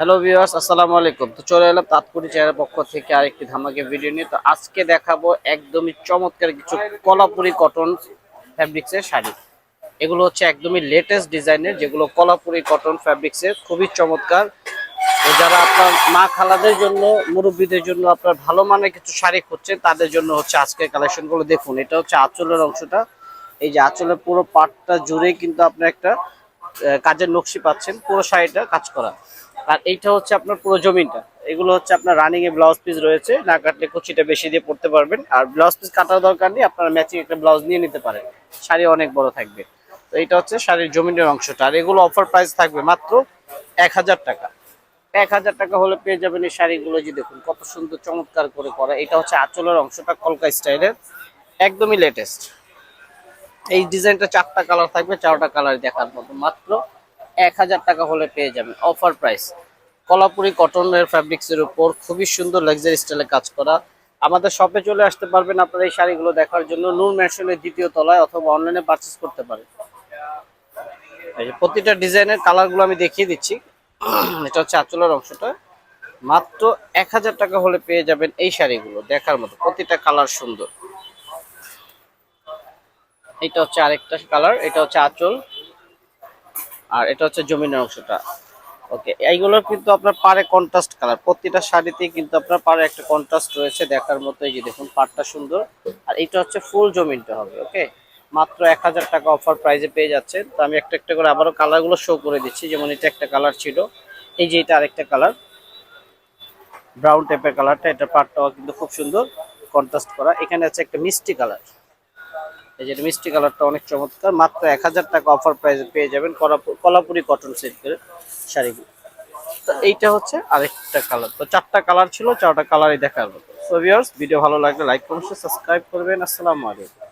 Hello viewers আসসালামু আলাইকুম। তো চলে এলাম তাৎপুরি চেয়ারের পক্ষ থেকে আরেকটি ধামাকে ভিডিও নিয়ে। তো আজকে দেখাবো একদমই চমৎকার কিছু কলাপুরি কটন ফ্যাব্রিক্সের শাড়ি। এগুলো হচ্ছে একদমই লেটেস্ট ডিজাইনের, যেগুলো কলাপুরি কটন ফ্যাব্রিক্সের খুবই চমৎকার। তো যারা আপনার মা খালাদের জন্য, মুরব্বীদের জন্য আপনার ভালো মানের কিছু শাড়ি খুঁজছেন, তাদের জন্য হচ্ছে আজকের কালেকশনগুলো দেখুন। এটা হচ্ছে আঁচলের অংশটা। এই যে আঁচলের পুরো পাটটা জুড়ে কিন্তু আপনি একটা কাজের নকশি পাচ্ছেন। পুরো শাড়িটা কাজ করা। আর এইটা হচ্ছে আপনার পুরো জমিনটা। এগুলো হচ্ছে আপনার রানিং এ ব্লাউজ পিস রয়েছে। না কাটলে কুচিটা বেশি দিয়ে পড়তে পারবেন। আর ব্লাউজ পিস কাটার দরকার নেই, আপনারা ম্যাচিং একটা ব্লাউজ নিয়ে নিতে পারেন। শাড়ি অনেক বড় থাকবে। তো এটা হচ্ছে শাড়ির জমিনের অংশটা। আর এগুলো অফার প্রাইস থাকবে মাত্র এক হাজার টাকা। এক হাজার টাকা হলে পেয়ে যাবেন এই শাড়িগুলো যে দেখুন, কত সুন্দর চমৎকার করে করা। এটা হচ্ছে আঁচলের অংশটা কলকা স্টাইলের। একদমই লেটেস্ট এই ডিজাইনটা চারটা কালার থাকবে, চারটা কালার দেখার মতো। মাত্র এক হাজার টাকা হলে পেয়ে যাবেন। অফার প্রাইস কলাপুরি কটনের ফ্যাব্রিক্সের উপর খুবই সুন্দর লাক্সারি স্টাইলে কাজ করা। আমাদের শপে চলে আসতে পারবেন আপনারা এই শাড়িগুলো দেখার জন্য। নূর ম্যানশনের দ্বিতীয় তলায় অথবা অনলাইনে পারচেস করতে পারেন। প্রতিটা ডিজাইনের কালারগুলো আমি দেখিয়ে দিচ্ছি। এটা হচ্ছে আঁচলের অংশটা। মাত্র এক হাজার টাকা হলে পেয়ে যাবেন এই শাড়িগুলো দেখার মতো। প্রতিটা কালার সুন্দর। এটা হচ্ছে আরেকটা কালার এটা হচ্ছে আঁচল। আর এটা হচ্ছে জমিনের অংশটা। ওকে এইগুলোর কিন্তু আপনার পারে কন্ট্রাস্ট কালার প্রতিটা শাড়িতেই কিন্তু আপনার পারে একটা কন্ট্রাস্ট রয়েছে দেখার মতো। এই যে দেখুন পাটটা সুন্দর। আর এটা হচ্ছে ফুল জমিনটা হবে ওকে মাত্র এক হাজার টাকা অফার প্রাইজে পেয়ে যাচ্ছেন। তো আমি একটা একটা করে আবারও কালারগুলো শো করে দিচ্ছি। যেমন এটা একটা কালার ছিল। এই যে এটা আরেকটা কালার ব্রাউন টাইপের কালারটা এটা পাটটাও কিন্তু খুব সুন্দর কন্ট্রাস্ট করা। এখানে আছে একটা মিষ্টি কালার এই যে মিষ্টি কালারটা অনেক চমৎকার। মাত্র এক হাজার টাকা অফার প্রাইসে পেয়ে যাবেন কলাপুরি কটন সিল্কের শাড়িগুলো। তো এইটা হচ্ছে আরেকটা কালার তো চারটা কালার ছিল, চারটা কালারই দেখার মতো। সো ভিউয়ার্স ভিডিও ভালো লাগলে লাইক করুন সাবস্ক্রাইব করবেন। আসসালামু আলাইকুম।